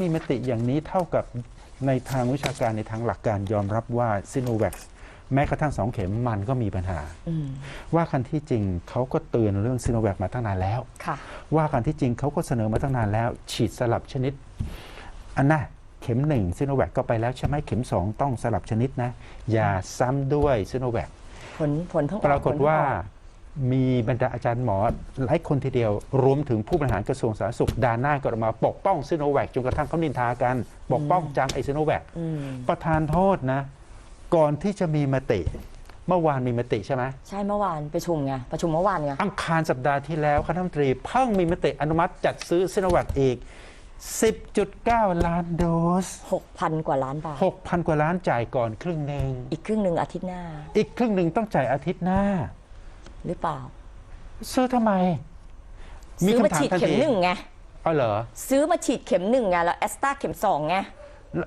มีมติอย่างนี้เท่ากับในทางวิชาการในทางหลักการยอมรับว่าซิโนแวคแม้กระทั่งสองเข็มมันก็มีปัญหาอืมว่ากันที่จริงเขาก็เตือนเรื่องซิโนแวคมาตั้งนานแล้วค่ะว่ากันที่จริงเขาก็เสนอมาตั้งนานแล้ว ฉีดสลับชนิด อันน่ะเข็มหนึ่งซิโนแวคก็ไปแล้วใช่ไหมเข็มสองต้องสลับชนิดนะ อย่าซ้ำด้วยซิโนแวคผลผลเพิ่งออปรากฏผลเพิ่งว่าออก มีบรรดาอาจารย์หมอหลายคนทีเดียว รวมถึงผู้บริหารกระทรวงสาธารณสุขด่านหน้าก็ออกมาปกป้องซิโนแวคจนกระทั่งเขานินทากันปกป้องจังไอซิโนแวคอืมประธานโทษนะ ก่อนที่จะมีมติ เมื่อวานมีมติใช่ไหมใช่เมื่อวานประชุมไงประชุมเมื่อวานไงอังคารสัปดาห์ที่แล้วคณะรัฐมนตรีเพิ่งมีมติอนุมัติจัดซื้อซิโนแวคอีก 10.9 ล้านโดสหกพันกว่าล้านบาท 6,000 กว่าล้านจ่ายก่อนครึ่งหนึ่งอีกครึ่งหนึ่งอาทิตย์หน้า อีกครึ่งหนึ่งต้องจ่ายอาทิตย์หน้า หรือเปล่า ซื้อทำไมซื้อมาฉีดเข็มหนึ่งไง เอาเหรอซื้อมาฉีดเข็มหนึ่งไงแล้วแอสตราเข็มสองไง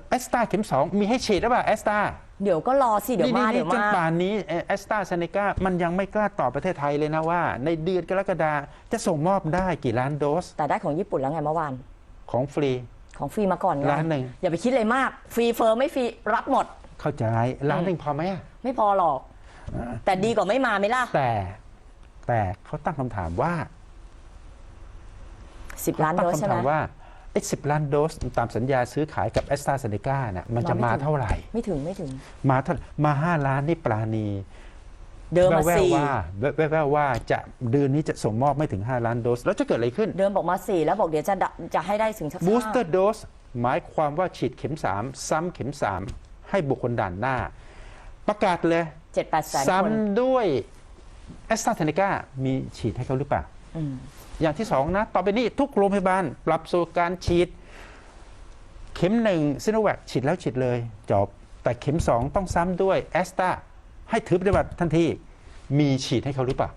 แอสตราเข็มสองมีให้ฉีดหรือเปล่าแอสตราเดี๋ยวก็รอสิ เดี๋ยวมาเดี๋ยวจนมา ป่านนี้แอสตราเซเนกามันยังไม่กล้าตอบประเทศไทยเลยนะว่า ในเดือนกรกฎาจะส่งมอบได้กี่ล้านโดสแต่ได้ของญี่ปุ่นแล้วไงเมื่อวาน ของฟรี ของฟรีมาก่อนไงล้านหนึ่ง อย่าไปคิดเลยมาก ฟรีเฟอร์ไม่ฟรี รับหมด เข้าใจล้านหนึ่งพอไหมอะไม่พอหรอก แต่ดีกว่าไม่มาไหมล่ะ แต่ แต่เขาตั้งคำถามว่าสิบล้านตั้โดงสใช่คำไหมถามว่าไอ้สิล้านโดสตามสัญญาซื้อขายกับแอสตราเซเนกาน่ะมันจะมาไม่มาถึงเท่าไหร่ ไม่ถึงไม่ถึง มาเท่ามาห้าล้านนี่ปราณีเดิมมาแววสี่ๆว่าแววๆว่าจะเดือนนี้จะส่งมอบไม่ถึง 5 ล้านโดส แล้วจะเกิดอะไรขึ้น เดิมบอกมาสี่แล้วบอกเดี๋ยวจะดะจะให้ได้ถึงสักบูสเตอร์โดสหมายความว่าฉีดเข็ม 3 ซ้ำเข็ม 3 ให้บุคคลด่านหน้า ประกาศเลย เจ็ดแปดแสนคน ซ้ำด้วย แอสตราเซเนกามีฉีดให้เขาหรือเปล่าอืมอย่างที่สองนะ ต่อไปนี้ทุกโรงพยาบาล ปรับสู่การฉีด เข็มหนึ่งซิโนแวคฉีดแล้วฉีดเลยจบแต่เข็มสองต้องซ้ำด้วยแอสตราให้ถือปฏิบัติทันที มีฉีดให้เขาหรือเปล่า